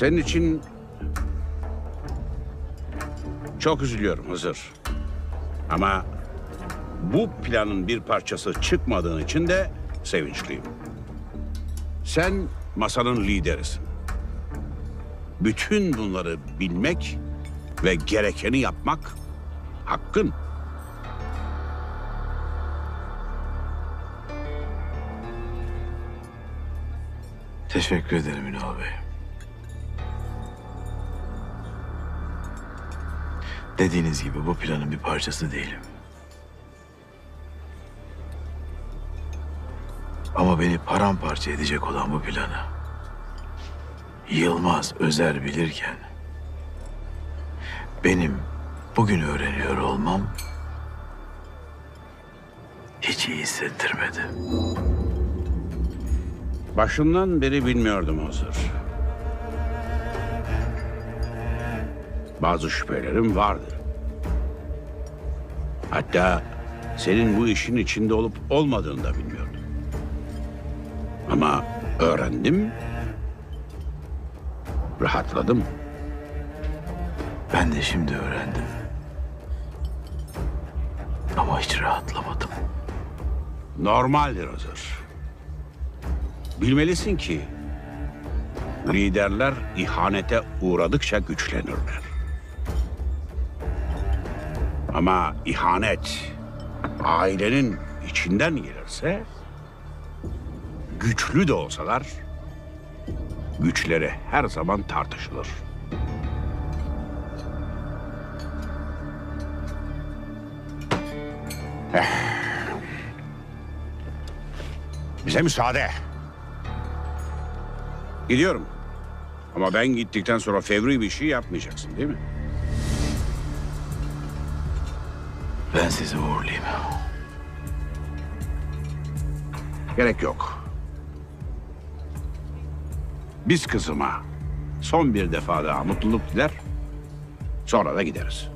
Senin için çok üzülüyorum Hızır. Ama bu planın bir parçası çıkmadığın için de sevinçliyim. Sen masanın liderisin. Bütün bunları bilmek ve gerekeni yapmak hakkın. Teşekkür ederim Ünal Bey. Dediğiniz gibi bu planın bir parçası değilim. Ama beni paramparça edecek olan bu planı Yılmaz Özer bilirken benim bugün öğreniyor olmam hiç iyi hissettirmedi. Başından beri bilmiyordum Hızır. Bazı şüphelerim vardı. Hatta senin bu işin içinde olup olmadığını da bilmiyordum. Ama öğrendim, rahatladım. Ben de şimdi öğrendim. Ama hiç rahatlamadım. Normaldir Hızır. Bilmelisin ki liderler ihanete uğradıkça güçlenirler. Ama ihanet ailenin içinden gelirse güçlü de olsalar güçleri her zaman tartışılır. Eh. Bize müsaade. Gidiyorum. Ama ben gittikten sonra fevri bir şey yapmayacaksın değil mi? Ben sizi uğurlayayım. Gerek yok. Biz kızıma son bir defa daha mutluluk diler. Sonra da gideriz.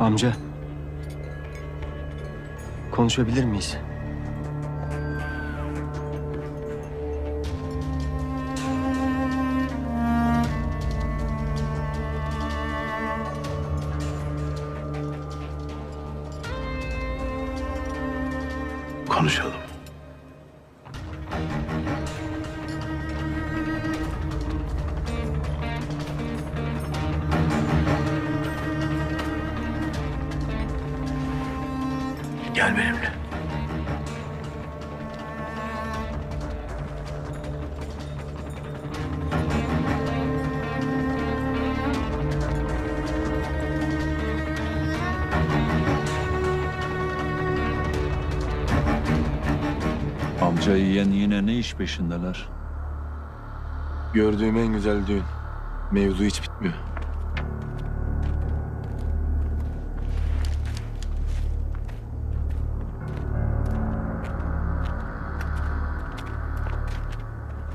Amca. Konuşabilir miyiz? Konuşalım. Amca yiyen yine ne iş peşindeler? Gördüğüm en güzel düğün. Mevzu hiç bitmiyor.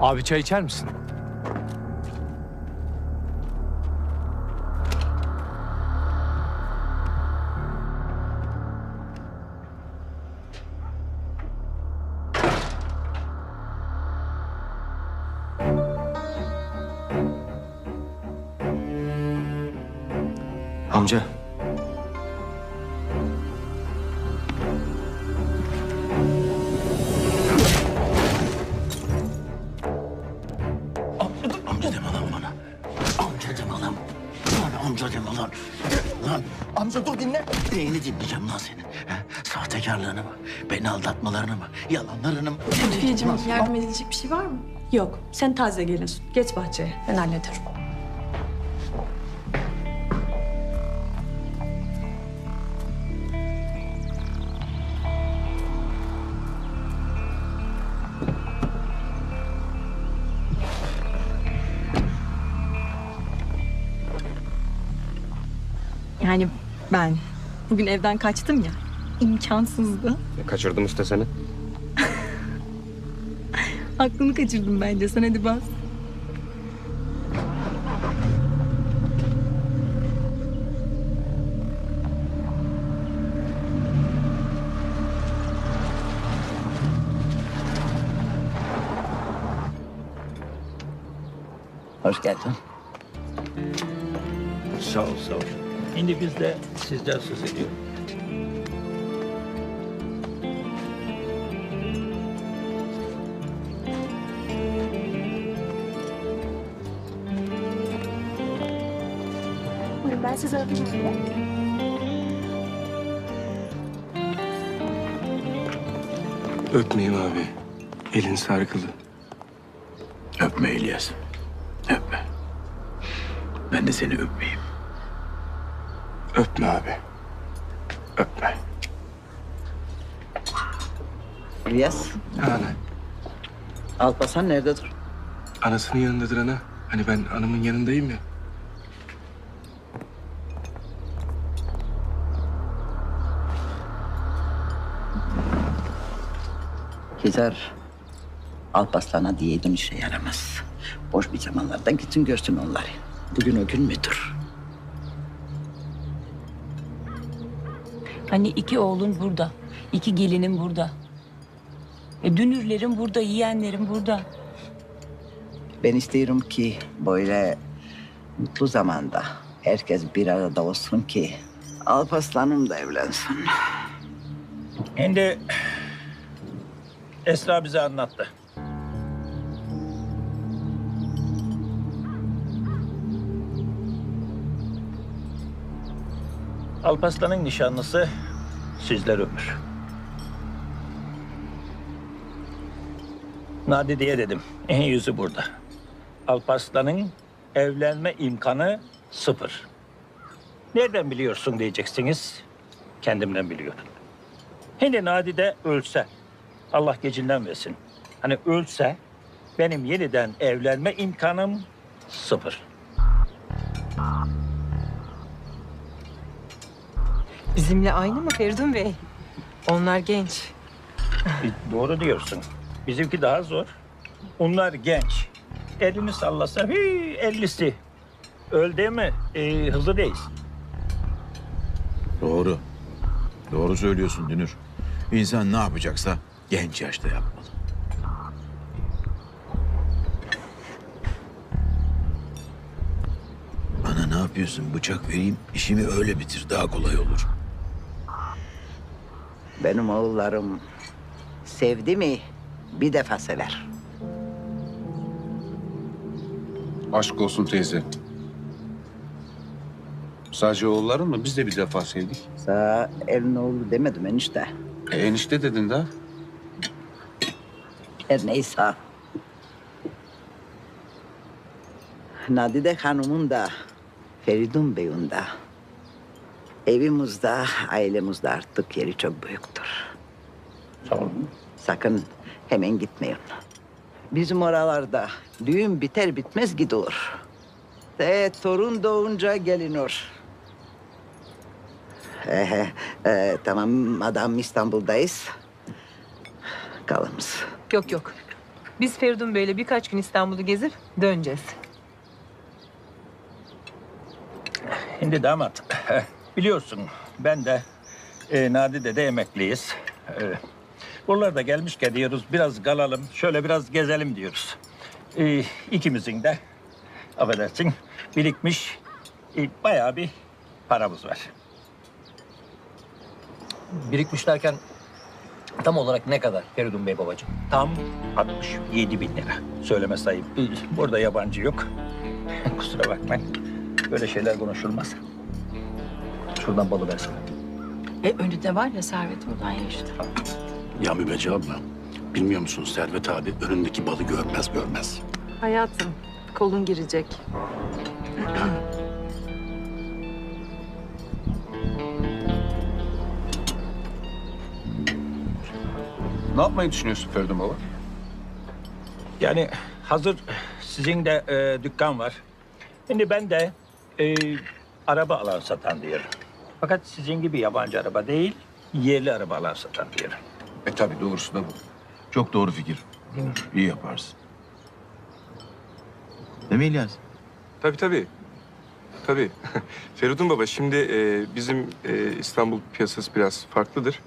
Abi çay içer misin? Amca. Amca deme lan bana. Amca deme lan. Lan amca deme lan. Lan Amca dur dinle. neyini dinleyeceğim lan senin? He? Sahtekarlığını mı? Beni aldatmalarını mı? Yalanlarını mı? Lütfiyeciğim yardım edilecek bir şey var mı? Yok, sen taze gelinsin. Geç bahçeye, ben hallederim. Ben bugün evden kaçtım ya. İmkansızdı. Kaçırdım işte seni. Aklını kaçırdım bence. Sen hadi bas. Hoş geldin. Sağ ol sağ ol. Şimdi biz de sizden söz ediyoruz. Ben size arayacağım. Öpmeyeyim abi. Elin sarkılı. Öpme İlyas. Öpme. Ben de seni öpmeyeyim. Öpme abi. Öpme. İlyas, Ana. Alparslan nerededir? Anasının yanındadır ana. Hani ben anamın yanındayım ya. Gider. Alparslan'a diyeydin işe yaramaz. Boş bir zamanlarda gitsin görsün onları. Bugün o gün müdür? Hani iki oğlun burada. iki gelinin burada. E, dünürlerin burada, yiyenlerin burada. Ben istiyorum ki böyle mutlu zamanda herkes bir arada olsun ki Alparslan'ım da evlensin. Şimdi Esra bize anlattı. Alparslan'ın nişanlısı sizler ömür. Nadide'ye dedim. En yüzü burada. Alparslan'ın evlenme imkanı sıfır. Nereden biliyorsun diyeceksiniz. Kendimden biliyorum. Hele Nadide ölse, Allah gecinden versin. Hani ölse benim yeniden evlenme imkanım sıfır. Bizimle aynı mı Feridun Bey? Onlar genç. E, Doğru diyorsun. Bizimki daha zor. Onlar genç. Elini sallasa hii, ellisi. Öldü mü e, hızlı değil. Doğru. Doğru söylüyorsun Dünür. İnsan ne yapacaksa genç yaşta yapmalı. Bana ne yapıyorsun? Bıçak vereyim, işimi öyle bitir. Daha kolay olur. Benim oğullarım sevdi mi bir defa sever. Aşk olsun teyze. Sadece oğulların mı? Biz de bir defa sevdik. Sana elin oğlu demedim enişte. E, enişte dedin daha. Her neyse. Nadide Hanım'ın da Feridun Bey'in de evimizde, ailemizde artık yeri çok büyüktür. Sağ olun. Sakın hemen gitmeyin. Bizim oralarda düğün biter bitmez gidilir. De torun doğunca gelinir. Ee, e, tamam madam İstanbul'dayız. Kalımız. Yok yok. Biz Feridun Bey'le birkaç gün İstanbul'u gezip döneceğiz. Şimdi damat, biliyorsun ben de e, Nadide de emekliyiz. E, buralarda gelmişken diyoruz biraz kalalım, şöyle biraz gezelim diyoruz. E, ikimizin de affedersin birikmiş e, bayağı bir paramız var. Birikmiş derken tam olarak ne kadar Feridun Bey babacığım? Tam 67 bin lira. Söyleme sayıp e, burada yabancı yok. Kusura bakmayın. Böyle şeyler konuşulmaz. Şuradan balı versene. E önünde var ya Servet buradan ye işte. Ya Mübece abla, bilmiyor musun Servet abi önündeki balı görmez görmez. Hayatım kolun girecek. Ne yapmayı düşünüyorsun Feridun baba? Yani hazır sizin de e, dükkan var. Şimdi ben de e, araba alan satan diyorum. Fakat sizin gibi yabancı araba değil, yerli arabalar satan bir yer. E tabii doğrusu da bu. Çok doğru fikir. İyi yaparsın. Değil mi İlyas? Tabii tabii. Tabii. Feridun Baba şimdi e, bizim e, İstanbul piyasası biraz farklıdır.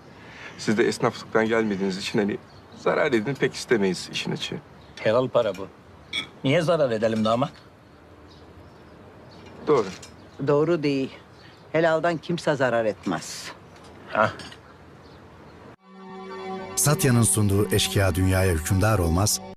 Siz de esnaflıktan gelmediğiniz için hani zarar edin pek istemeyiz işin açığı. Helal para bu. Niye zarar edelim damat? Doğru. Doğru değil. Helaldan kimse zarar etmez. Ha? Satya'nın sunduğu Eşkıya Dünyaya Hükümdar Olmaz